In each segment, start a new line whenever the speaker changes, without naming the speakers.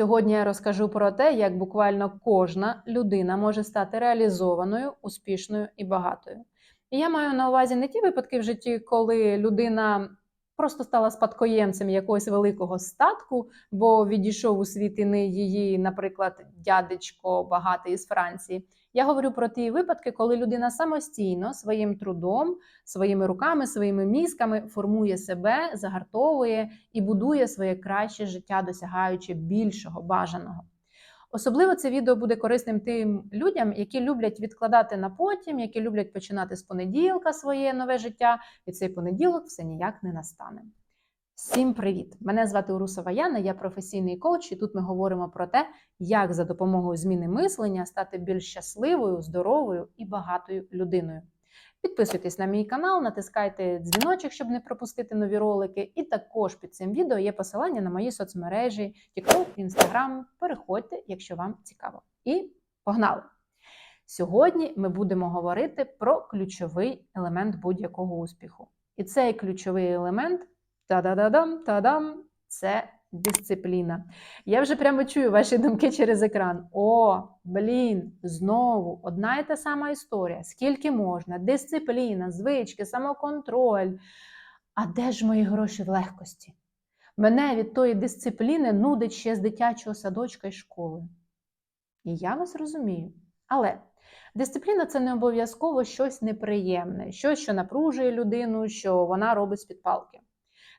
Сьогодні я розкажу про те, як буквально кожна людина може стати реалізованою, успішною і багатою. І я маю на увазі не ті випадки в житті, коли людина просто стала спадкоємцем якогось великого статку, бо відійшов у світ і не її, наприклад, дядечко багатий із Франції. Я говорю про ті випадки, коли людина самостійно своїм трудом, своїми руками, своїми мізками формує себе, загартовує і будує своє краще життя, досягаючи більшого бажаного. Особливо це відео буде корисним тим людям, які люблять відкладати на потім, які люблять починати з понеділка своє нове життя, і цей понеділок все ніяк не настане. Всім привіт! Мене звати Урусова Яна, я професійний коуч, і тут ми говоримо про те, як за допомогою зміни мислення стати більш щасливою, здоровою і багатою людиною. Підписуйтесь на мій канал, натискайте дзвіночок, щоб не пропустити нові ролики. І також під цим відео є посилання на мої соцмережі, TikTok, Instagram. Переходьте, якщо вам цікаво. І погнали! Сьогодні ми будемо говорити про ключовий елемент будь-якого успіху. І цей ключовий елемент та-да-да-дам, та-дам, це дисципліна. Я вже прямо чую ваші думки через екран. О, блін, знову одна і та сама історія. Скільки можна? Дисципліна, звички, самоконтроль. А де ж мої гроші в легкості? Мене від тої дисципліни нудить ще з дитячого садочка і школи. І я вас розумію. Але дисципліна це не обов'язково щось неприємне, щось, що напружує людину, що вона робить з-під палки.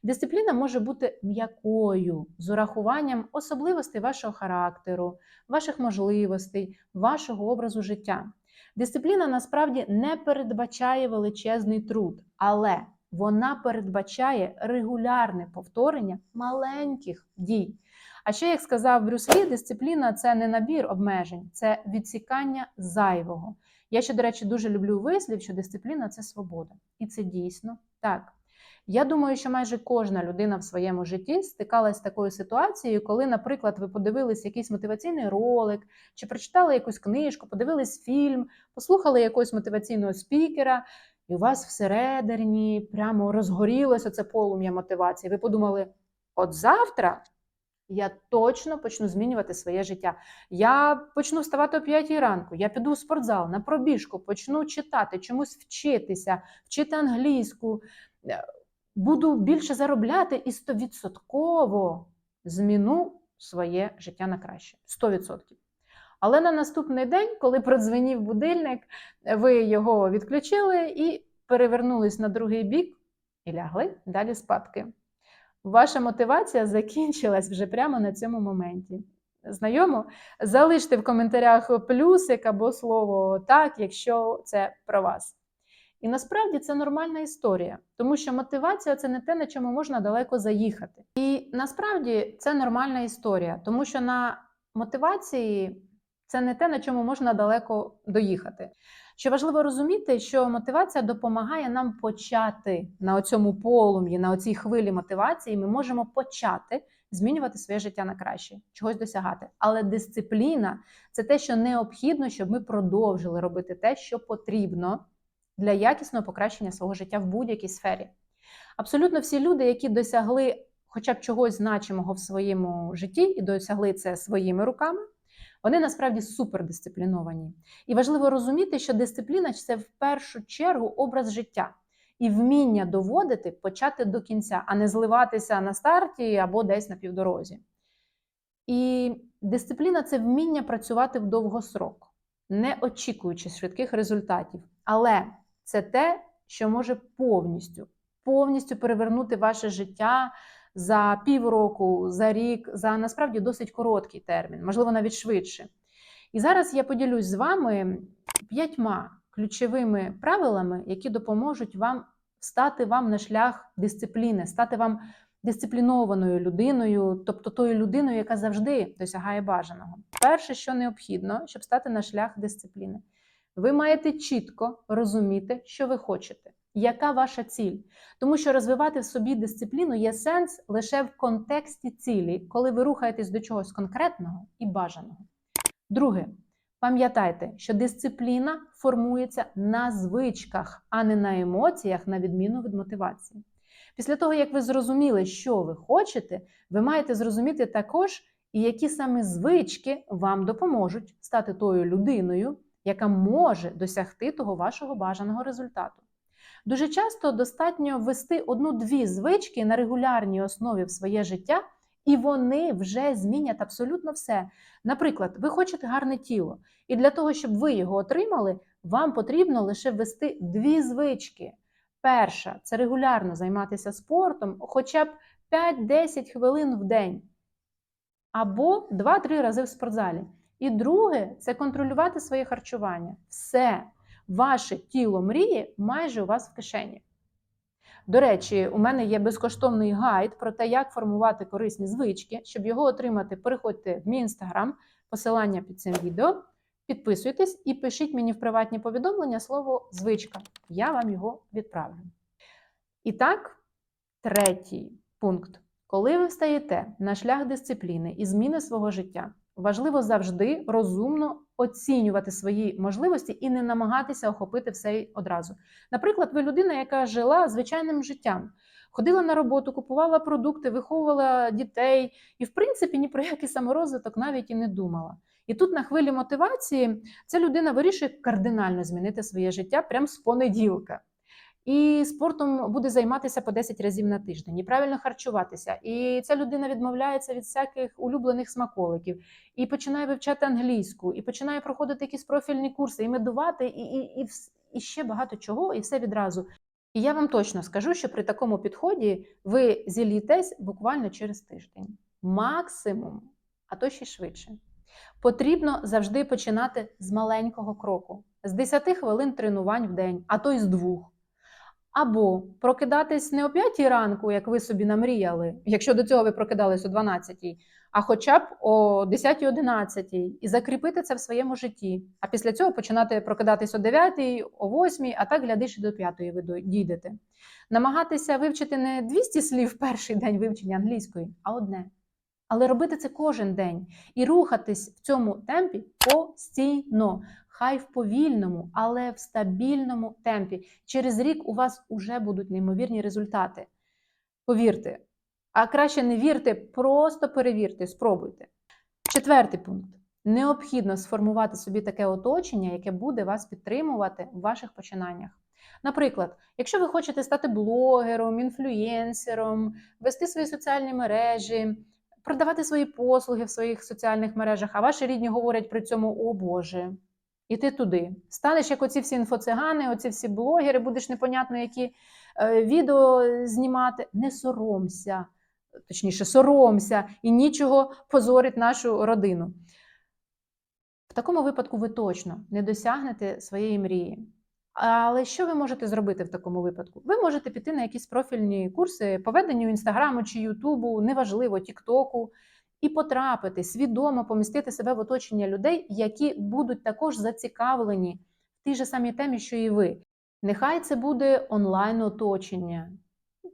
Дисципліна може бути м'якою з урахуванням особливостей вашого характеру, ваших можливостей, вашого образу життя. Дисципліна насправді не передбачає величезний труд, але вона передбачає регулярне повторення маленьких дій. А ще, як сказав Брюс Лі, дисципліна це не набір обмежень, це відсікання зайвого. Я ще, до речі, дуже люблю вислів, що дисципліна це свобода. І це дійсно так. Я думаю, що майже кожна людина в своєму житті стикалась з такою ситуацією, коли, наприклад, ви подивились якийсь мотиваційний ролик, чи прочитали якусь книжку, подивились фільм, послухали якогось мотиваційного спікера, і у вас всередині прямо розгорілося це полум'я мотивації. Ви подумали: от завтра. Я точно почну змінювати своє життя. Я почну вставати о 5 ранку, я піду в спортзал на пробіжку, почну читати, чомусь вчитися, вчити англійську, буду більше заробляти і стовідсотково зміну своє життя на краще. 100%. Але на наступний день, коли продзвенів будильник, ви його відключили і перевернулись на другий бік і лягли далі спадки. Ваша мотивація закінчилась вже прямо на цьому моменті. Знайомо? Залиште в коментарях плюсик або слово так, якщо це про вас. І насправді це нормальна історія, тому що мотивація це не те, на чому можна далеко заїхати. І насправді це нормальна історія, тому що на мотивації це не те, на чому можна далеко доїхати. Що важливо розуміти, що мотивація допомагає нам почати на цьому полум'ї, на оцій хвилі мотивації. Ми можемо почати змінювати своє життя на краще, чогось досягати. Але дисципліна це те, що необхідно, щоб ми продовжили робити те, що потрібно для якісного покращення свого життя в будь-якій сфері. Абсолютно всі люди, які досягли хоча б чогось значимого в своєму житті і досягли це своїми руками, вони насправді супердисципліновані. І важливо розуміти, що дисципліна це в першу чергу образ життя і вміння доводити почати до кінця, а не зливатися на старті або десь на півдорозі. І дисципліна це вміння працювати в довгосрок, не очікуючи швидких результатів. Але це те, що може повністю, повністю перевернути ваше життя за півроку, за рік, за насправді досить короткий термін, можливо, навіть швидше. І зараз я поділюсь з вами п'ятьма ключовими правилами, які допоможуть вам стати вам на шлях дисципліни, стати вам дисциплінованою людиною, тобто тою людиною, яка завжди досягає бажаного. Перше, що необхідно, щоб стати на шлях дисципліни. Ви маєте чітко розуміти, що ви хочете, яка ваша ціль. Тому що розвивати в собі дисципліну є сенс лише в контексті цілі, коли ви рухаєтесь до чогось конкретного і бажаного. Друге, пам'ятайте, що дисципліна формується на звичках, а не на емоціях, на відміну від мотивації. Після того, як ви зрозуміли, що ви хочете, ви маєте зрозуміти також, і які саме звички вам допоможуть стати тою людиною, яка може досягти того вашого бажаного результату. Дуже часто достатньо ввести одну-дві звички на регулярній основі в своє життя, і вони вже змінять абсолютно все. Наприклад, ви хочете гарне тіло, і для того, щоб ви його отримали, вам потрібно лише ввести дві звички. Перша це регулярно займатися спортом, хоча б 5-10 хвилин в день, або 2-3 рази в спортзалі. І друге це контролювати своє харчування. Все, ваше тіло мрії майже у вас в кишені. До речі, у мене є безкоштовний гайд про те, як формувати корисні звички. Щоб його отримати, переходьте в мій інстаграм, посилання під цим відео. Підписуйтесь і пишіть мені в приватні повідомлення слово звичка. Я вам його відправлю. І так, третій пункт. Коли ви встаєте на шлях дисципліни і зміни свого життя, важливо завжди розумно оцінювати свої можливості і не намагатися охопити все одразу. Наприклад, ви людина, яка жила звичайним життям, ходила на роботу, купувала продукти, виховувала дітей і, в принципі, ні про який саморозвиток навіть і не думала. І тут на хвилі мотивації ця людина вирішує кардинально змінити своє життя прямо з понеділка. І спортом буде займатися по 10 разів на тиждень, і правильно харчуватися. І ця людина відмовляється від всяких улюблених смаколиків, і починає вивчати англійську, і починає проходити якісь профільні курси, і медувати, і, і, і, і ще багато чого, і все відразу. І я вам точно скажу, що при такому підході ви зілітесь буквально через тиждень. Максимум, а то ще швидше. Потрібно завжди починати з маленького кроку, з 10 хвилин тренувань в день, а то й з двох. Або прокидатись не о 5 ранку, як ви собі намріяли, якщо до цього ви прокидались о 12, а хоча б о 10-11 і закріпити це в своєму житті. А після цього починати прокидатись о 9, о 8, а так глядиш і до 5 ви дійдете. Намагатися вивчити не 200 слів перший день вивчення англійської, а одне. Але робити це кожен день і рухатись в цьому темпі постійно. Хай в повільному, але в стабільному темпі. Через рік у вас вже будуть неймовірні результати. Повірте. А краще не вірте, просто перевірте, спробуйте. Четвертий пункт. Необхідно сформувати собі таке оточення, яке буде вас підтримувати в ваших починаннях. Наприклад, якщо ви хочете стати блогером, інфлюєнсером, вести свої соціальні мережі, продавати свої послуги в своїх соціальних мережах, а ваші рідні говорять при цьому: О Боже, і ти туди. Станеш як оці всі інфоцигани, оці всі блогери, будеш непонятно, які е, відео знімати. Не соромся, точніше, соромся і нічого позорить нашу родину. В такому випадку ви точно не досягнете своєї мрії. Але що ви можете зробити в такому випадку? Ви можете піти на якісь профільні курси по веденню інстаграму чи Ютубу, неважливо, Тіктоку, і потрапити, свідомо помістити себе в оточення людей, які будуть також зацікавлені в тій же самій темі, що і ви. Нехай це буде онлайн-оточення,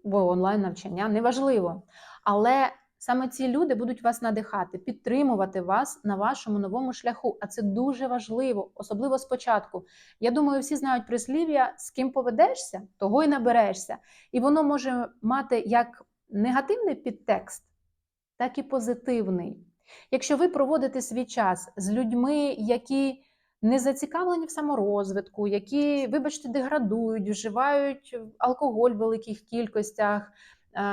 бо онлайн-навчання неважливо. Але саме ці люди будуть вас надихати, підтримувати вас на вашому новому шляху. А це дуже важливо, особливо спочатку. Я думаю, всі знають прислів'я, з ким поведешся, того й наберешся. І воно може мати як негативний підтекст так і позитивний. Якщо ви проводите свій час з людьми, які не зацікавлені в саморозвитку, які, вибачте, деградують, вживають алкоголь в великих кількостях,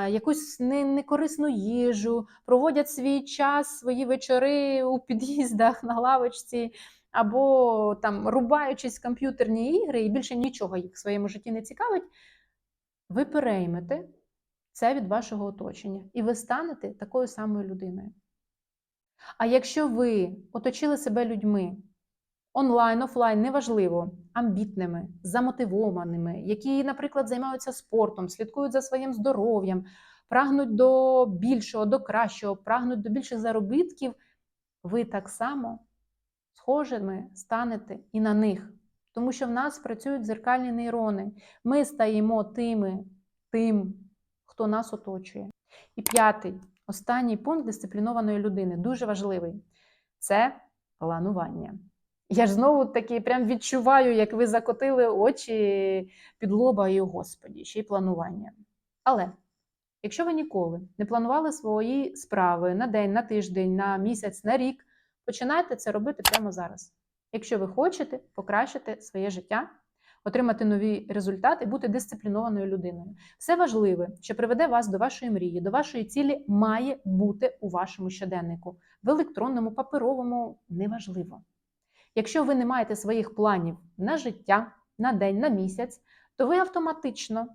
якусь некорисну їжу, проводять свій час, свої вечори у під'їздах на лавочці, або там рубаючись в комп'ютерні ігри, і більше нічого їх в своєму житті не цікавить, ви переймете це від вашого оточення, і ви станете такою самою людиною. А якщо ви оточили себе людьми онлайн, офлайн, неважливо, амбітними, замотивованими, які, наприклад, займаються спортом, слідкують за своїм здоров'ям, прагнуть до більшого, до кращого, прагнуть до більших заробітків, ви так само схожими станете і на них. Тому що в нас працюють зеркальні нейрони. Ми стаємо тими, тим хто нас оточує. І п'ятий, останній пункт дисциплінованої людини, дуже важливий це планування. Я ж знову таки прям відчуваю, як ви закотили очі під лоба і, господі, ще й планування. Але Якщо ви ніколи не планували свої справи на день, на тиждень, на місяць, на рік, починайте це робити прямо зараз. Якщо ви хочете покращити своє життя, отримати нові результати, бути дисциплінованою людиною. Все важливе, що приведе вас до вашої мрії, до вашої цілі, має бути у вашому щоденнику, в електронному, паперовому неважливо. Якщо ви не маєте своїх планів на життя, на день, на місяць, то ви автоматично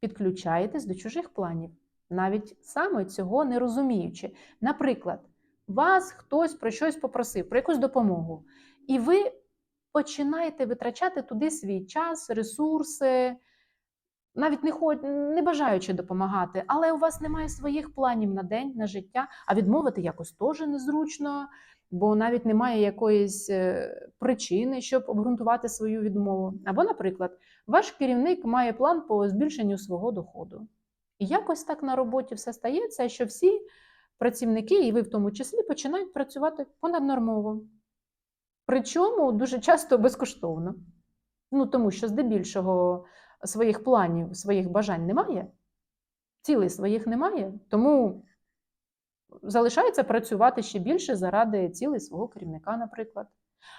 підключаєтесь до чужих планів, навіть саме цього не розуміючи. Наприклад, вас хтось про щось попросив, про якусь допомогу, і ви починаєте витрачати туди свій час, ресурси, навіть не, ход... не бажаючи допомагати, але у вас немає своїх планів на день, на життя, а відмовити якось теж незручно, бо навіть немає якоїсь е, причини, щоб обґрунтувати свою відмову. Або, наприклад, ваш керівник має план по збільшенню свого доходу. І якось так на роботі все стається, що всі працівники, і ви в тому числі, починають працювати понаднормово. Причому дуже часто безкоштовно. Ну, тому що здебільшого своїх планів, своїх бажань немає, цілей своїх немає, тому залишається працювати ще більше заради цілей свого керівника, наприклад.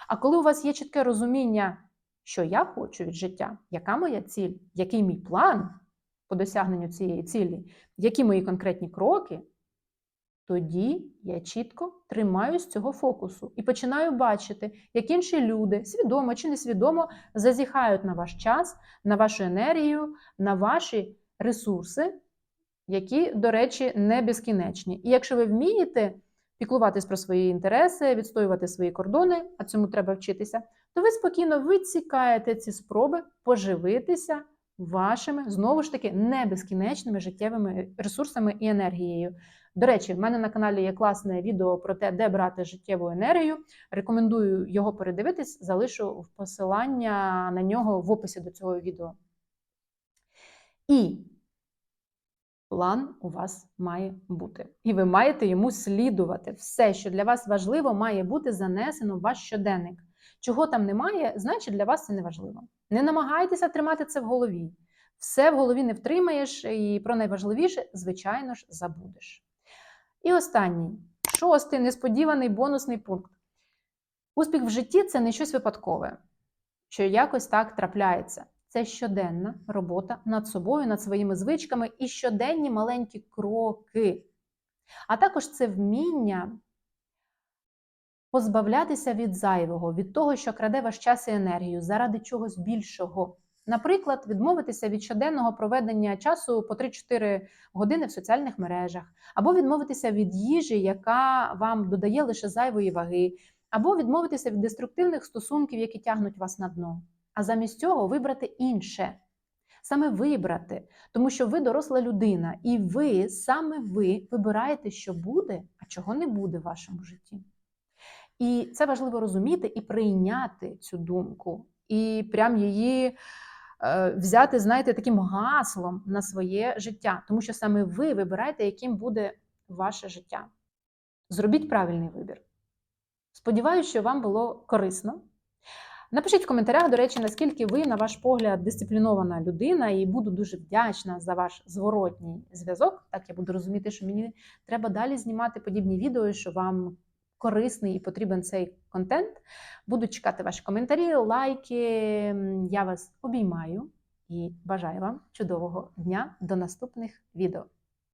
А коли у вас є чітке розуміння, що я хочу від життя, яка моя ціль, який мій план по досягненню цієї цілі, які мої конкретні кроки, тоді я чітко тримаюсь цього фокусу і починаю бачити, як інші люди, свідомо чи несвідомо, зазіхають на ваш час, на вашу енергію, на ваші ресурси, які, до речі, не безкінечні. І якщо ви вмієте піклуватись про свої інтереси, відстоювати свої кордони, а цьому треба вчитися, то ви спокійно відсікаєте ці спроби поживитися вашими, знову ж таки, не безкінечними життєвими ресурсами і енергією. До речі, в мене на каналі є класне відео про те, де брати життєву енергію. Рекомендую його передивитись, залишу посилання на нього в описі до цього відео. І план у вас має бути. І ви маєте йому слідувати. Все, що для вас важливо, має бути занесено в ваш щоденник. Чого там немає, значить для вас це не важливо. Не намагайтеся тримати це в голові. Все в голові не втримаєш, і про найважливіше, звичайно ж, забудеш. І останній, шостий несподіваний бонусний пункт. Успіх в житті це не щось випадкове, що якось так трапляється. Це щоденна робота над собою, над своїми звичками і щоденні маленькі кроки. А також це вміння позбавлятися від зайвого, від того, що краде ваш час і енергію, заради чогось більшого. Наприклад, відмовитися від щоденного проведення часу по 3-4 години в соціальних мережах, або відмовитися від їжі, яка вам додає лише зайвої ваги, або відмовитися від деструктивних стосунків, які тягнуть вас на дно. А замість цього вибрати інше. Саме вибрати, тому що ви доросла людина, і ви, саме ви, вибираєте, що буде, а чого не буде в вашому житті. І це важливо розуміти і прийняти цю думку, і прям її взяти, знаєте, таким гаслом на своє життя, тому що саме ви вибираєте, яким буде ваше життя. Зробіть правильний вибір. Сподіваюся, що вам було корисно. Напишіть в коментарях, до речі, наскільки ви, на ваш погляд, дисциплінована людина, і буду дуже вдячна за ваш зворотній зв'язок. Так я буду розуміти, що мені треба далі знімати подібні відео, що вам корисний і потрібен цей контент. Буду чекати ваші коментарі, лайки. Я вас обіймаю і бажаю вам чудового дня до наступних відео.